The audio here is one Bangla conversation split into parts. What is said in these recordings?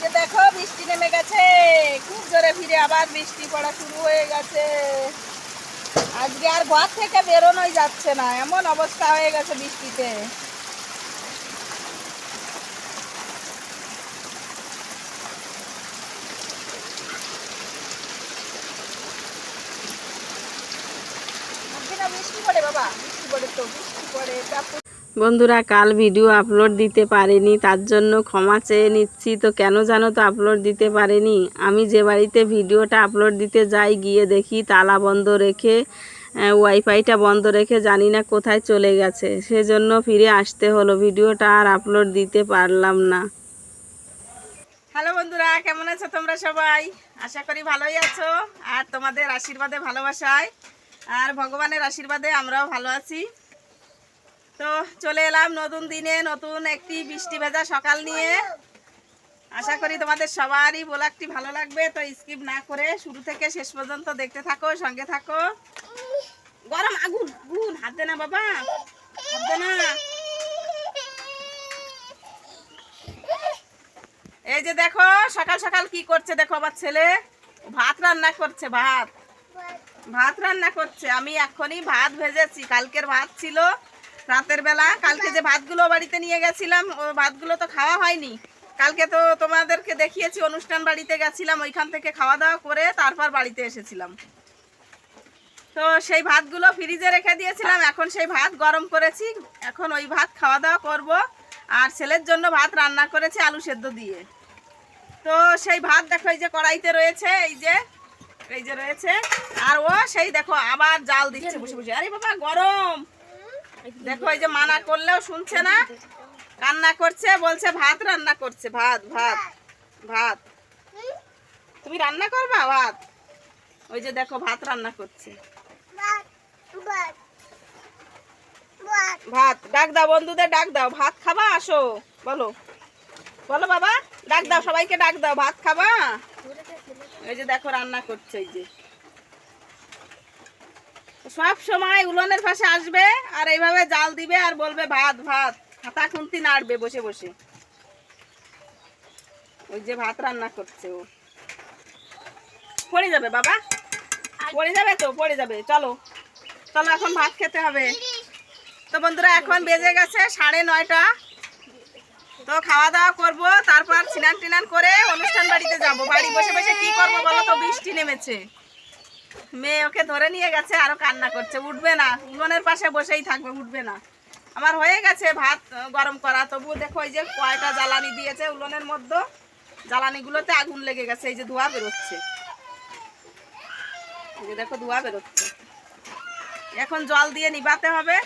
যে দেখো, বৃষ্টি নেমে গেছে। খুব জোরে ফিরে আবার বৃষ্টি পড়া শুরু হয়ে গেছে। আজকে আর ঘর থেকে বেরোনোই যাচ্ছে না। এমন অবস্থা হয়ে গেছে বৃষ্টিতে। বৃষ্টি পড়ে বাবা। বৃষ্টি পড়ে তো, বৃষ্টি পড়ে। তারপর বন্ধুরা, কাল ভিডিও আপলোড দিতে পারিনি, তার জন্য ক্ষমা চেয়ে নিচ্ছি। তো কেন জানো তো আপলোড দিতে পারিনি? আমি যে বাড়িতে ভিডিওটা আপলোড দিতে যাই, গিয়ে দেখি তালা বন্ধ রেখে ওয়াইফাইটা বন্ধ রেখে জানি না কোথায় চলে গেছে। সেজন্য ফিরে আসতে হলো ভিডিওটা আর আপলোড দিতে পারলাম না। হ্যালো বন্ধুরা, কেমন আছো তোমরা সবাই? আশা করি ভালোই আছো, আর তোমাদের আশীর্বাদে, ভালোবাসায়, আর ভগবানের আশীর্বাদে আমরাও ভালো আছি। তো চলে এলাম নতুন দিনে, নতুন একটি বৃষ্টি ভেজা সকাল নিয়ে। আশা করি তোমাদের সবারই ব্লগটি ভালো লাগবে, তো স্কিপ না করে শুরু থেকে শেষ পর্যন্ত দেখতে থাকো, সঙ্গে থাকো। গরম আগুন আগুন, হাত দে না বাবা, হাত দে না। এই যে দেখো, সকাল সকাল কি করছে দেখো আমার ছেলে? ভাত রান্না করছে, ভাত। ভাত রান্না করছে, আমি এখনই ভাত ভেজেছি, কালকের ভাত ছিল। রাতের বেলা কালকে যে ভাতগুলো বাড়িতে নিয়ে গেছিলাম, ও ভাতগুলো তো খাওয়া হয়নি। কালকে তো তোমাদেরকে দেখিয়েছি, অনুষ্ঠান বাড়িতে গেছিলাম, ওইখান থেকে খাওয়া দাওয়া করে তারপর বাড়িতে এসেছিলাম। তো সেই ভাতগুলো ফ্রিজে রেখে দিয়েছিলাম, এখন সেই ভাত গরম করেছি, এখন ওই ভাত খাওয়া দাওয়া করব। আর ছেলের জন্য ভাত রান্না করেছি আলু সেদ্ধ দিয়ে। তো সেই ভাত দেখো, এই যে কড়াইতে রয়েছে, এই যে এই যে রয়েছে, আর ও সেই দেখো আবার জাল দিচ্ছে, বসে বসে। আরে বাবা, গরম! দেখো এই যে মানা করলেও শুনছে না। কান্না করছে, বলছে, ভাত রান্না করছে, ভাত ভাত ভাত। তুমি রান্না করবা, ভাত? ওই যে দেখো, ভাত রান্না করছে। ভাত, ডাক দাও বন্ধুদের, ডাক দাও। ভাত খাবা? আসো, বলো। বলো বাবা, ডাক দাও সবাইকে, ডাক দাও। ভাত খাবা? ওই যে দেখো, রান্না করছে, এই যে। সব সময় উলনের পাশে আসবে আর এইভাবে জাল দিবে আর বলবে, ভাত ভাত। হাতা খুন্তি নাড়বে বসে বসে। ওই যে ভাত রান্না করছে ও। পড়ে যাবে বাবা? পড়ে যাবে তো? পড়ে যাবে। চলো। চলো, এখন ভাত খেতে হবে। তো বন্ধুরা, এখন বেজে গেছে সাড়ে নয়টা। তো খাওয়া দাওয়া করব, তারপর স্নান টিনান করে অনুষ্ঠান বাড়িতে যাব। বাড়ি বসে বসে কি করব বলো তো? বৃষ্টি নেমেছে। মেয়ে ওকে ধরে নিয়ে গেছে, আরও কান্না করছে। উঠবে না, উনুনের পাশে বসেই থাকবে, উঠবে না। আমার হয়ে গেছে ভাত গরম করা। তবু দেখো এই যে কয়টা জ্বালানি দিয়েছে উলনের মধ্যে। জ্বালানিগুলোতে আগুন লেগে গেছে, এই যে ধোঁয়া বেরোচ্ছে। যে দেখো ধোঁয়া বেরোচ্ছে। এখন জল দিয়ে নিবাতে হবে।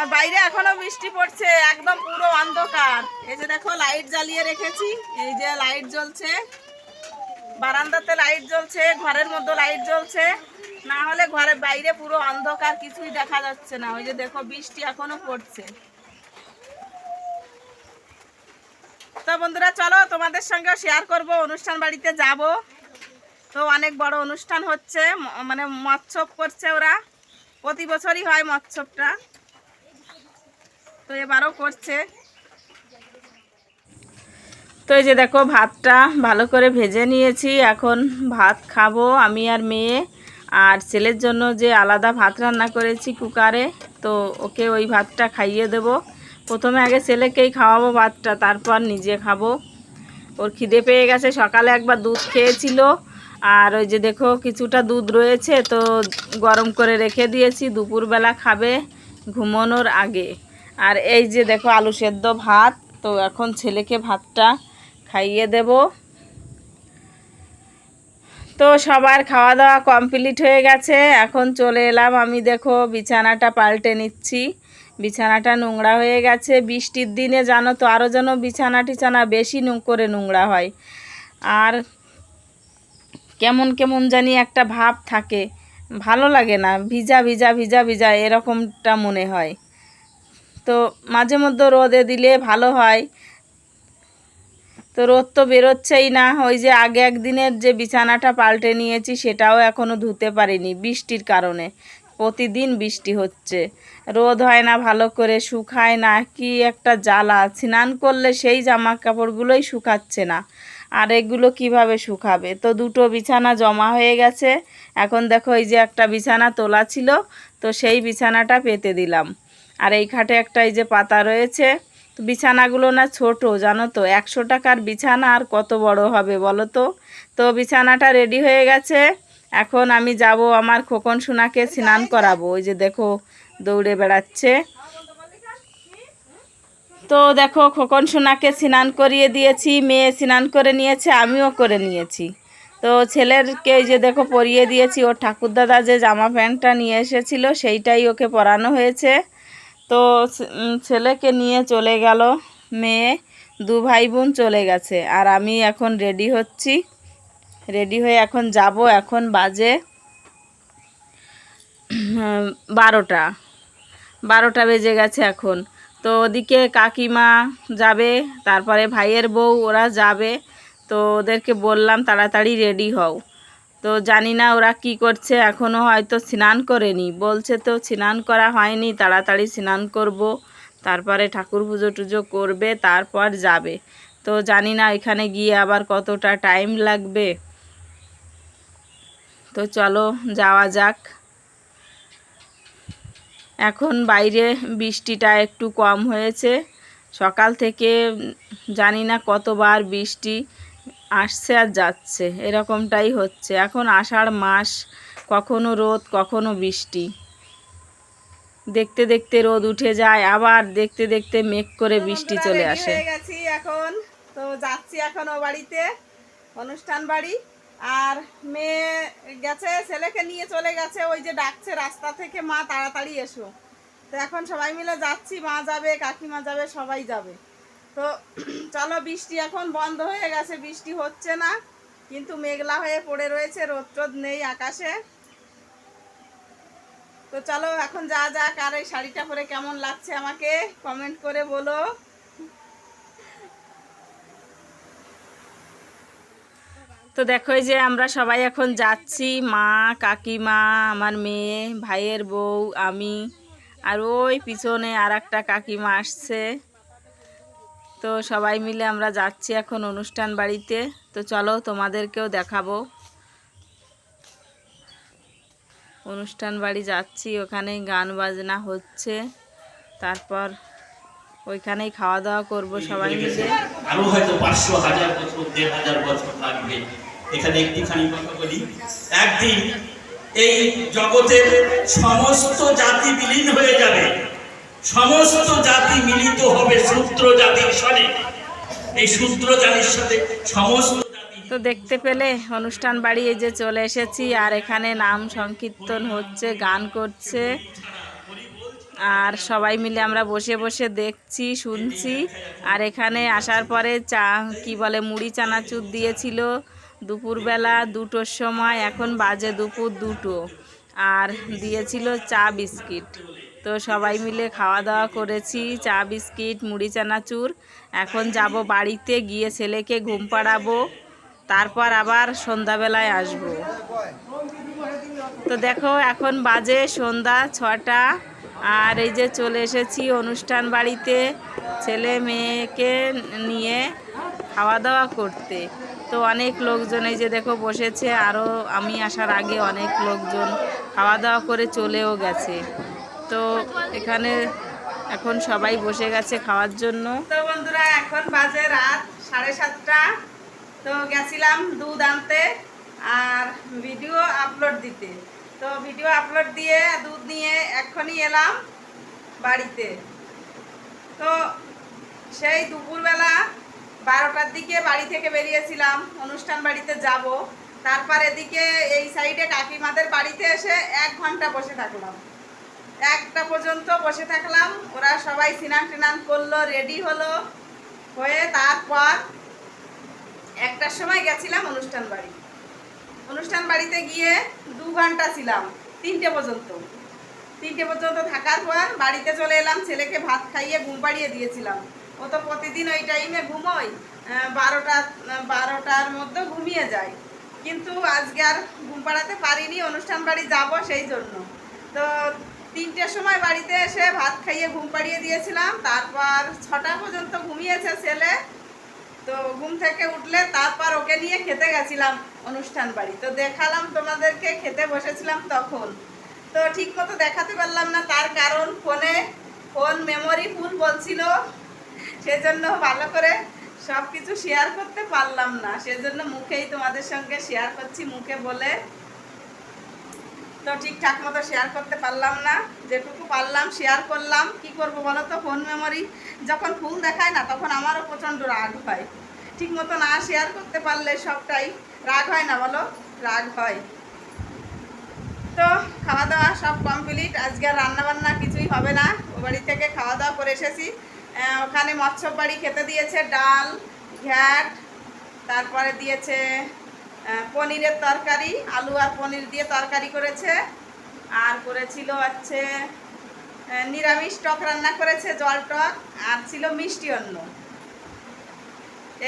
আর বাইরে এখনও বৃষ্টি পড়ছে, একদম পুরো অন্ধকার। এই যে দেখো লাইট জ্বালিয়ে রেখেছি, এই যে লাইট জ্বলছে। বারান্দাতে লাইট জ্বলছে, ঘরের মধ্যে লাইট জ্বলছে। না হলে ঘরের বাইরে পুরো অন্ধকার, কিছুই দেখা যাচ্ছে না। ওই যে দেখো, বৃষ্টি এখনও পড়ছে। তো বন্ধুরা, চলো তোমাদের সঙ্গে শেয়ার করব। অনুষ্ঠান বাড়িতে যাব। তো অনেক বড় অনুষ্ঠান হচ্ছে মানে মৎসব করছে ওরা। প্রতি বছরই হয় মৎসবটা। তো এবারও করছে। তো এই যে দেখো, ভাতটা ভালো করে ভেজে নিয়েছি। এখন ভাত খাব আমি আর মেয়ে। আর ছেলের জন্য যে আলাদা ভাত রান্না করেছি কুকারে, তো ওকে ওই ভাতটা খাইয়ে দেব। প্রথমে আগে ছেলেকেই খাওয়াবো ভাতটা, তারপর নিজে খাব। ওর খিদে পেয়ে গেছে, সকালে একবার দুধ খেয়েছিল। আর ওই যে দেখো, কিছুটা দুধ রয়েছে, তো গরম করে রেখে দিয়েছি, দুপুরবেলা খাবে ঘুমানোর আগে। আর এই যে দেখো, আলু সেদ্ধ ভাত, তো এখন ছেলেকে ভাতটা খাইয়ে দেব। তো সবার খাওয়া দাওয়া কমপ্লিট হয়ে গেছে। এখন চলে এলাম আমি দেখো বিছানাটা পাল্টে নিচ্ছি। বিছানাটা নোংরা হয়ে গেছে। বৃষ্টির দিনে জানো তো আরও যেন বিছানা টিছানা বেশি করে নোংরা হয়। আর কেমন কেমন জানি একটা ভাব থাকে। ভালো লাগে না, ভিজা ভিজা ভিজা ভিজা এরকমটা মনে হয়। তো মাঝে মধ্যে রোদে দিলে ভালো হয়। তো রোদ তো বেরোচ্ছেই না, ওই যে আগে একদিনের যে বিছানাটা পাল্টে নিয়েছি সেটাও এখনও ধুতে পারিনি বৃষ্টির কারণে। প্রতিদিন বৃষ্টি হচ্ছে। রোদ হয় না ভালো করে শুকায় না, কি একটা জ্বালা। স্নান করলে সেই জামা কাপড়গুলোই শুকাচ্ছে না। আর এগুলো কীভাবে শুকাবে? তো দুটো বিছানা জমা হয়ে গেছে। এখন দেখো এই যে একটা বিছানা তোলা ছিল, তো সেই বিছানাটা পেতে দিলাম। আর এই খাটে একটা এই যে পাতা রয়েছে তো বিছানাগুলো না ছোট, জানো তো? একশো টাকার বিছানা আর কত বড় হবে বলো তো? তো বিছানাটা রেডি হয়ে গেছে। এখন আমি যাব আমার খোকন সোনাকে স্নান করাবো। ওই যে দেখো, দৌড়ে বেড়াচ্ছে। তো দেখো, খোকন সোনাকে স্নান করিয়ে দিয়েছি, মেয়ে স্নান করে নিয়েছে, আমিও করে নিয়েছি। তো ছেলেরকে যে দেখো, পরিয়ে দিয়েছি। ওর ঠাকুরদাদা যে জামা প্যান্টটা নিয়ে এসেছিল, সেইটাই ওকে পরানো হয়েছে। তো ছেলেকে নিয়ে চলে গেল মেয়ে। দু ভাই বোন চলে গেছে। আর আমি এখন রেডি হচ্ছি। রেডি হয়ে এখন যাব। এখন বাজে বারোটা। বারোটা বেজে গেছে এখন। তো ওদিকে কাকিমা যাবে, তারপরে ভাইয়ের বউ, ওরা যাবে। তো ওদেরকে বললাম, তাড়াতাড়ি রেডি হও। তো জানি না ওরা কি করছে এখনও হয়তো স্নান করেনি। বলছে তো স্নান করা হয়নি, তাড়াতাড়ি স্নান করব। তারপরে ঠাকুর পুজো টুজো করবে, তারপর যাবে। তো জানি না এখানে গিয়ে আবার কতটা টাইম লাগবে। তো চলো, যাওয়া যাক। এখন বাইরে বৃষ্টিটা একটু কম হয়েছে। সকাল থেকে জানি না কতবার বৃষ্টি। আসছে আর যাচ্ছে এরকমটাই হচ্ছে। এখন আষাঢ় মাস কখনো রোদ কখনো বৃষ্টি। দেখতে দেখতে রোদ উঠে যায় আবার দেখতে দেখতে মেঘ করে বৃষ্টি চলে আসে। গেছি এখন। তো যাচ্ছি এখন ও বাড়িতে অনুষ্ঠান বাড়ি। আর মেয়ে গেছে ছেলেকে নিয়ে চলে গেছে ওই যে ডাকছে রাস্তা থেকে মা তাড়াতাড়ি এসো। তো এখন সবাই মিলে যাচ্ছি মা যাবে কাকিমা যাবে সবাই যাবে। তো চলো বৃষ্টি এখন বন্ধ হয়ে গেছে, বৃষ্টি হচ্ছে না, কিন্তু মেঘলা হয়ে পড়ে রয়েছে রোদ টোদ নেই আকাশে। তো চলো এখন যা যাক, আর এই শাড়িটা পরে কেমন লাগছে আমাকে কমেন্ট করে বলো। তো দেখো যে আমরা সবাই এখন যাচ্ছি, মা, কাকিমা, আমার মেয়ে, ভাইয়ের বউ, আমি, আর ওই পিছনে আর একটা কাকিমা আসছে। তো সবাই মিলে আমরা যাচ্ছি এখন অনুষ্ঠান বাড়িতে। তো চলো তোমাদেরকেও দেখাবো। অনুষ্ঠান বাড়ি যাচ্ছি, ওখানেই গান বাজনা হচ্ছে। তারপর ওইখানেই খাওয়া দাওয়া করব সবাই মিলে। আরও হয়তো পাঁচশো হাজার বছর, দেড় হাজার বছর লাগবে। এখানে কথা বলি। একদিন এই জগতের সমস্ত জাতি বিলীন হয়ে যাবে। সমস্ত জাতি মিলিত হবে শূদ্র জাতির সনে। এই শূদ্র জাতির সাথে সমস্ত তো দেখতে পেলে অনুষ্ঠান বাড়ি এই যে চলে এসেছি, আর এখানে নাম সংকীর্তন হচ্ছে, গান করছে। আর সবাই মিলে আমরা বসে বসে দেখছি, শুনছি। আর এখানে আসার পরে চা, কি বলে, মুড়ি চানাচুর দিয়েছিল। দুপুরবেলা, দুটোর সময়, এখন বাজে দুপুর দুটো। আর দিয়েছিল চা বিস্কিট। তো সবাই মিলে খাওয়া দাওয়া করেছি, চা বিস্কিট, মুড়ি চানাচুর। এখন যাব বাড়িতে গিয়ে ছেলেকে ঘুম পাড়াবো, তারপর আবার সন্ধ্যাবেলায় আসব। তো দেখো, এখন বাজে সন্ধ্যা ছটা, আর এই যে চলে এসেছি অনুষ্ঠান বাড়িতে ছেলে মেয়েকে নিয়ে খাওয়া দাওয়া করতে। তো অনেক লোকজন এই যে দেখো বসেছে আরও আমি আসার আগে অনেক লোকজন খাওয়া দাওয়া করে চলেও গেছে। তো এখানে এখন সবাই বসে গেছে খাওয়ার জন্য। তো বন্ধুরা, এখন বাজে রাত সাড়ে সাতটা। তো গেছিলাম দুধ আনতে আর ভিডিও আপলোড দিতে। তো ভিডিও আপলোড দিয়ে দুধ নিয়ে এক্ষুনি এলাম বাড়িতে। তো সেই দুপুরবেলা বারোটার দিকে বাড়ি থেকে বেরিয়েছিলাম, অনুষ্ঠান বাড়িতে যাব। তারপর এদিকে এই সাইডে কাকিমাদের বাড়িতে এসে এক ঘণ্টা বসে থাকলাম। একটা পর্যন্ত বসে থাকলাম। ওরা সবাই স্নান টিনান করল রেডি হলো। হয়ে তারপর একটার সময় গেছিলাম অনুষ্ঠান বাড়ি। অনুষ্ঠান বাড়িতে গিয়ে দু ঘণ্টা ছিলাম তিনটে পর্যন্ত। তিনটে পর্যন্ত থাকার পর বাড়িতে চলে এলাম ছেলেকে ভাত খাইয়ে ঘুম পাড়িয়ে দিয়েছিলাম। ও তো প্রতিদিন ওই টাইমে আহ, বারোটা বারোটার মধ্যে ঘুমিয়ে যায়। কিন্তু আজকে আর ঘুম পাড়াতে পারিনি অনুষ্ঠান বাড়ি যাব সেই জন্য। তো তিনটের সময় বাড়িতে এসে ভাত খাইয়ে ঘুম পাড়িয়ে দিয়েছিলাম। তারপর ছটা পর্যন্ত ঘুমিয়েছে ছেলে। তো ঘুম থেকে উঠলে তারপর ওকে নিয়ে খেতে গেছিলাম অনুষ্ঠান বাড়ি। তো দেখালাম তোমাদেরকে, খেতে বসেছিলাম তখন। তো ঠিক মতো দেখাতে পারলাম না, তার কারণ ফোনে, ফোন মেমোরি ফুল বলছিল। সেজন্য ভালো করে সব কিছু শেয়ার করতে পারলাম না। সেজন্য মুখেই তোমাদের সঙ্গে শেয়ার করছি, মুখে বলে তো ঠিকঠাক মতো শেয়ার করতে পারলাম না। যেটুকু পারলাম শেয়ার করলাম। কি করব বলো তো? ফোন মেমোরি যখন ফুল দেখায় না, তখন আমারও প্রচণ্ড রাগ হয়। ঠিক মতো না শেয়ার করতে পারলে সবটাই রাগ হয় না বলো? রাগ হয়। তো খাওয়া দাওয়া সব কমপ্লিট আজকে আর রান্না বান্না কিছুই হবে না। ও বাড়ি থেকে খাওয়া দাওয়া করে এসেছি। ওখানে মৎস্য বাড়ি খেতে দিয়েছে, ডাল, ঘ্যাট, তারপরে দিয়েছে পনিরের তরকারি, আলু আর পনির দিয়ে তরকারি করেছে। আর করেছিল হচ্ছে নিরামিষ টক রান্না করেছে জল টক, আর ছিল মিষ্টি অন্ন।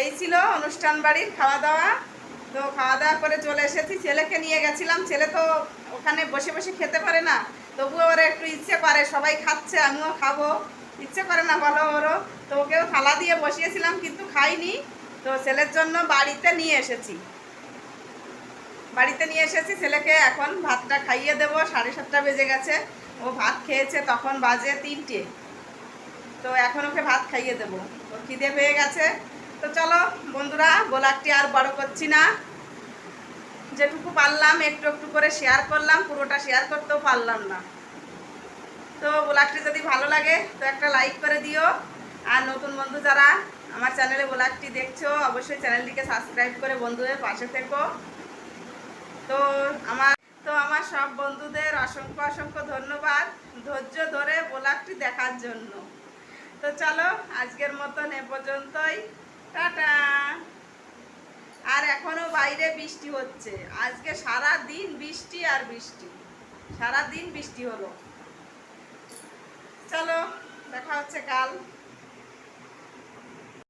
এই ছিল অনুষ্ঠান বাড়ির খাওয়া দাওয়া তো খাওয়া দাওয়া করে চলে এসেছি। ছেলেকে নিয়ে গেছিলাম। ছেলে তো ওখানে বসে বসে খেতে পারে না। তবুও ওর একটু ইচ্ছে করে। সবাই খাচ্ছে, আমিও খাব। ইচ্ছে করে না, বলো ওরও। তো ওকেও থালা দিয়ে বসিয়েছিলাম, কিন্তু খাইনি। তো ছেলের জন্য বাড়িতে নিয়ে এসেছি। বাড়িতে নিয়ে এসেছি, ছেলেকে এখন ভাতটা খাইয়ে দেবো, সাড়ে সাতটা বেজে গেছে। ও ভাত খেয়েছে, তখন বাজে তিনটে। তো এখন ওকে ভাত খাইয়ে দেবো। ও খিদে পেয়ে গেছে। তো চলো বন্ধুরা, গোলাপটি আর বড় করছি না। যেটুকু পারলাম, একটু একটু করে শেয়ার করলাম, পুরোটা শেয়ার করতেও পারলাম না। তো ব্লগটি যদি ভালো লাগে, তো একটা লাইক করে দিও। আর নতুন বন্ধু যারা আমার চ্যানেলে ব্লগটি দেখছ, অবশ্যই চ্যানেলটিকে সাবস্ক্রাইব করে বন্ধুদের পাশে থেকো। তো আমার তো আমার সব বন্ধুদের অসংখ্য অসংখ্য ধন্যবাদ ধৈর্য ধরে ব্লগটি দেখার জন্য। তো চলো, আজকের মতন এ পর্যন্তই। টাটা! আর এখনও বাইরে বৃষ্টি হচ্ছে। আজকে সারা দিন বৃষ্টি আর বৃষ্টি। সারা দিন বৃষ্টি হলো। চলো, দেখা হচ্ছে কাল।